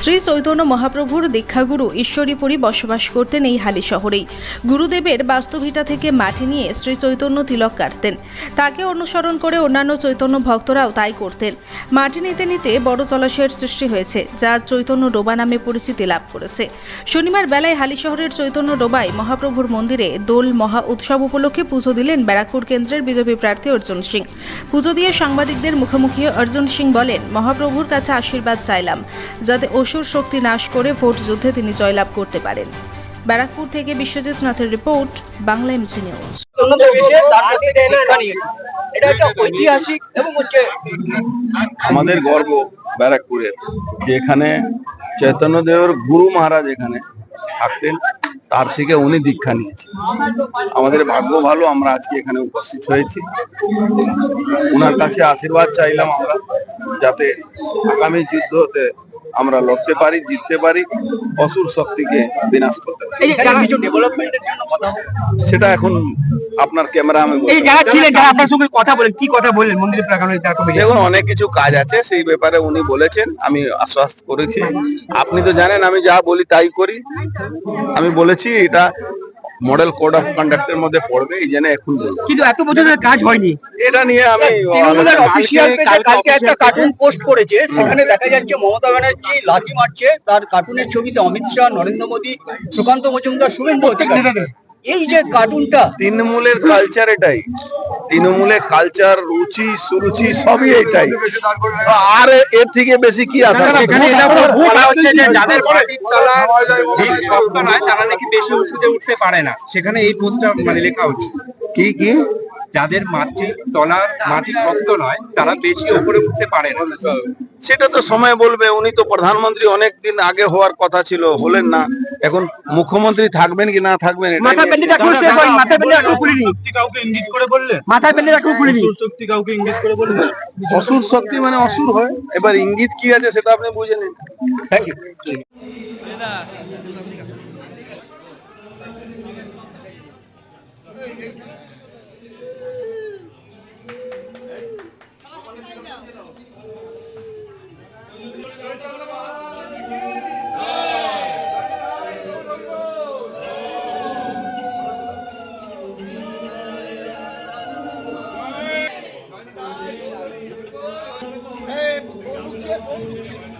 শ্রী চৈতন্য মহাপ্রভুর দীক্ষাগুরু ঈশ্বরীপুরী বসবাস করতেন এই হালি শহরেই। গুরুদেবের বাস্তুভিটা থেকে মাটি নিয়ে শ্রী চৈতন্য তিলক কাটতেন। তাকে অনুসরণ করে অন্যান্য চৈতন্য ভক্তরাও তাই করতেন। মাটি নিতে নিতে বড় জলাশয়ের সৃষ্টি হয়েছে, যা চৈতন্য ডোবা নামে পরিচিতি লাভ করেছে। শনিবার বেলায় হালি শহরের চৈতন্য ডোবায় মহাপ্রভুর মন্দিরে দোল মহা উৎসব উপলক্ষে পুজো দিলেন ব্যারাকপুর কেন্দ্রের বিজেপি প্রার্থী অর্জুন সিং। পুজো দিয়ে সাংবাদিকদের মুখোমুখি অর্জুন সিং বলেন, মহাপ্রভুর কাছে আশীর্বাদ চাইলাম, যাতে অসুর শক্তি নাশ করে ভোট যুদ্ধে তিনি জয়লাভ করতে পারেন। ব্যারাকপুর থেকে বিশ্বজিৎ নাথের রিপোর্ট, বাংলা এমজি নিউজ আমাদের গর্ব ব্যারাকপুরের যে এখানে চৈতন্যদেবের গুরু মহারাজ এখানে থাকতেন, তার থেকে উনি দীক্ষা নিয়েছেন। আমাদের ভাগ্য ভালো, আমরা আজকে এখানে উপস্থিত হয়েছি। ওনার কাছে আশীর্বাদ চাইলাম আমরা, যাতে আগামী যুদ্ধতে আমরা লড়তে পারি জিততে পারি অসুর শক্তিকে বিনাশ করতে পারি। সেটা এখন আপনার ক্যামেরা আমি এই যারা ছিলেন যারা আপনার সঙ্গে কথা বলেন কি কথা বললেন? মন্দির প্রাঙ্গণে দেখুন অনেক কিছু কাজ আছে সেই ব্যাপারে উনি বলেছেন আমি আশ্বাস করেছি। আপনি তো জানেন আমি যা বলি তাই করি। আমি বলেছি এটা মডেল কোড অফ কন্ডাক্টের মধ্যে পড়বে এই জন্য এখন বলব। কিন্তু এত বছর ধরে কাজ হয়নি। এটা নিয়ে আমি তৃণমূলের অফিসিয়াল পেজে কালকে একটা কার্টুন পোস্ট করেছে সেখানে দেখা যাচ্ছে মমতা ব্যানার্জি লাঠি মারছে তার কার্টুনের ছবিতে অমিত শাহ নরেন্দ্র মোদী সুকান্ত মজুমদার শুভেন্দু অধিকারী। এই যে কার্টুনটা তৃণমূলের কালচার এটাই। তৃণমূলের কালচার রুচি সুরুচি সবই এটাই আর এর থেকে বেশি কি যে যাদের তারা নাকি বেশি উঁচুতে উঠতে পারে না। সেখানে এই পোস্টটা মানে লেখা হচ্ছে। কি কি? যাদের মাটির তলা মাটি শক্ত নয় তারা বেশি উপরে উঠতে পারে না। সেটা তো সময় বলবে। উনি তো প্রধানমন্ত্রী অনেক দিন আগে হওয়ার কথা ছিল হলেন না। এখন মুখ্যমন্ত্রী থাকবেন কি না থাকবেন মাথা কাউকে ইঙ্গিত করে বললে? মাথা কাউকে ইঙ্গিত করে বললে? অসুর শক্তি মানে অসুর হয়। এবার ইঙ্গিত কি আছে সেটা আপনি বুঝেন থ্যাংক ইউ é bom no.